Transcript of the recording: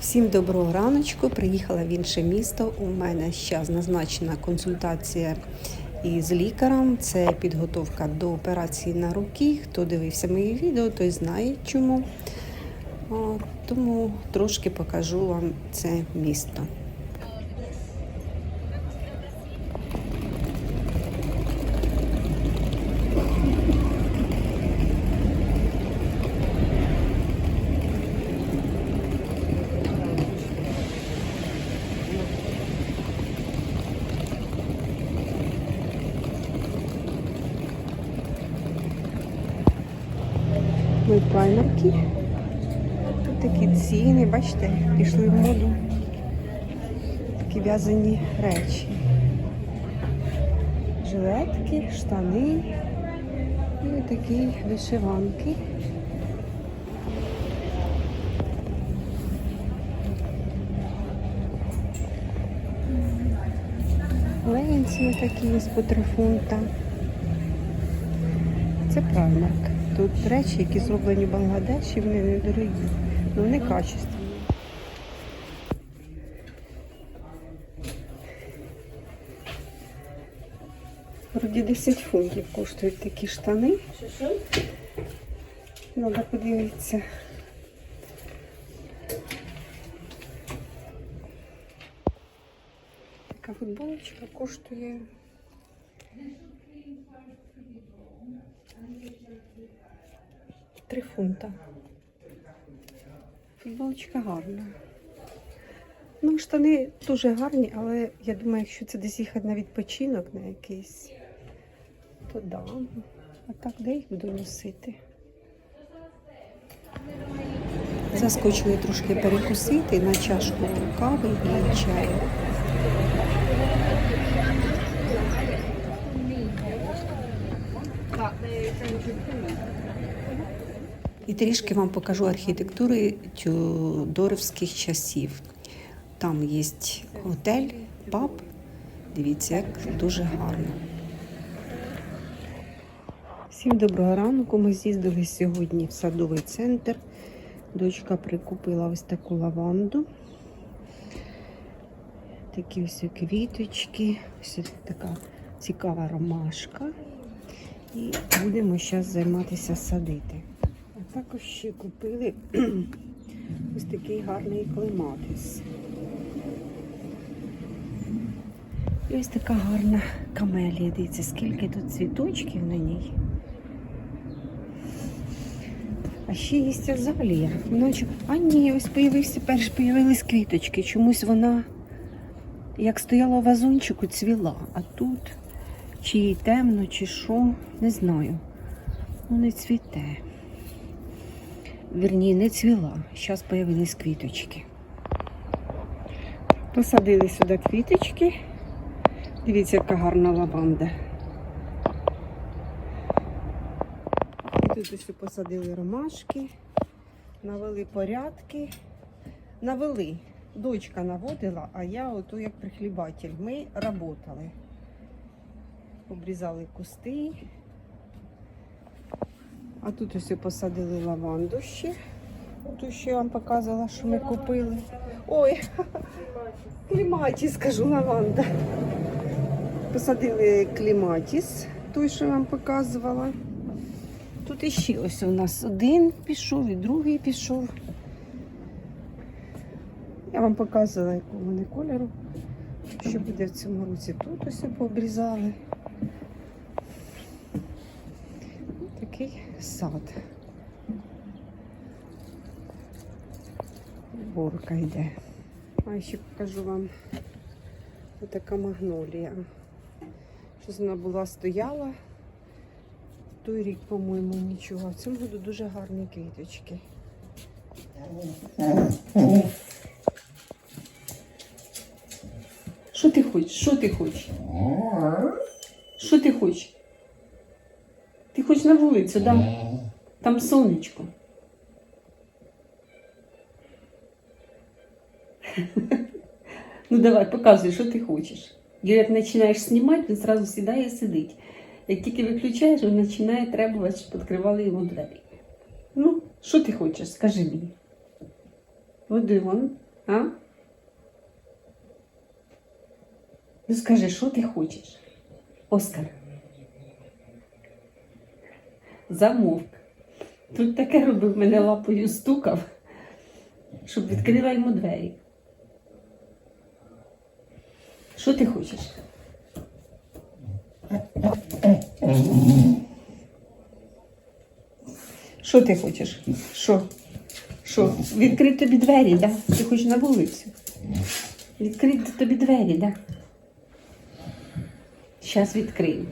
Всім доброго раночку. Приїхала в інше місто. У мене зараз назначена консультація із лікарем. Це підготовка до операції на руки. Хто дивився мої відео, той знає чому. Тому трошки покажу вам це місто. Ми в. Тут такі ціни, бачите, пішли в моду. Такі в'язані речі. Жилетки, штани і такі вишиванки. Легінці такі з по фунта. Це праймарк. Тут речі, які зроблені в Бангладеші, вони недорогі, але вони качественні. Вроді 10 фунтів коштують такі штани. Треба подивитися. Така футболочка коштує Три фунта. Футболочка гарна. Ну, штани дуже гарні, але я думаю, якщо це десь їхати на відпочинок на якийсь, то да. А так де їх буду носити? Заскочили трошки перекусити на чашку кави і чаю. І трішки вам покажу архітектури тюдорівських часів. Там є готель, паб. Дивіться, як дуже гарно. Всім доброго ранку. Ми з'їздили сьогодні в садовий центр. Дочка прикупила ось таку лаванду. Такі ось квіточки, ось така цікава ромашка. І будемо зараз займатися садити. Також ще купили ось такий гарний клематис. І ось така гарна камелія. Дивіться, скільки тут цвіточків на ній. А ще є азалія. Ночі... А ні, ось появився перш появились квіточки. Чомусь вона, як стояла в вазончику, цвіла. А тут чи їй темно, чи що, не знаю. Ну не цвіте. Вірні, не цвіла. Зараз появились квіточки. Посадили сюди квіточки. Дивіться, яка гарна лаванда. І тут ось посадили ромашки, навели порядки. Навели. Дочка наводила, а я ото як прихлібатель. Ми працювали. Обрізали кусти. А тут ось посадили лаванду ще. Ту, що я вам показувала, що ми купили. Ой, кліматіс, скажу, лаванда. Посадили кліматіс, той, що я вам показувала. Тут іще ось у нас один пішов і другий пішов. Я вам показувала, якого вони кольору. Що буде в цьому році. Тут ось пообрізали. Такий сад. Борка йде. А ще покажу вам отака магнолія. Щось вона була стояла. Той рік, по-моєму, нічого. В цьому году дуже гарні квіточки. Що ти хочеш? Що ти хочеш? Що ти хочеш? Ти хочеш на вулицю, да? Там сонечко. Ну давай, показуй, що ти хочеш. Як починаєш знімати, він одразу сідає і сидить. Як тільки виключаєш, він починає требувати, щоб відкривали йому двері. Ну, що ти хочеш, скажи мені. Води вон. А? Ну скажи, що ти хочеш? Оскар. Замовк. Тут таке робив, мене лапою стукав, щоб відкрила йому двері. Що ти хочеш? Що ти хочеш? Що? Що? Відкрити тобі двері, да? Ти хочеш на вулицю? Відкрити тобі двері, да? Зараз відкрию.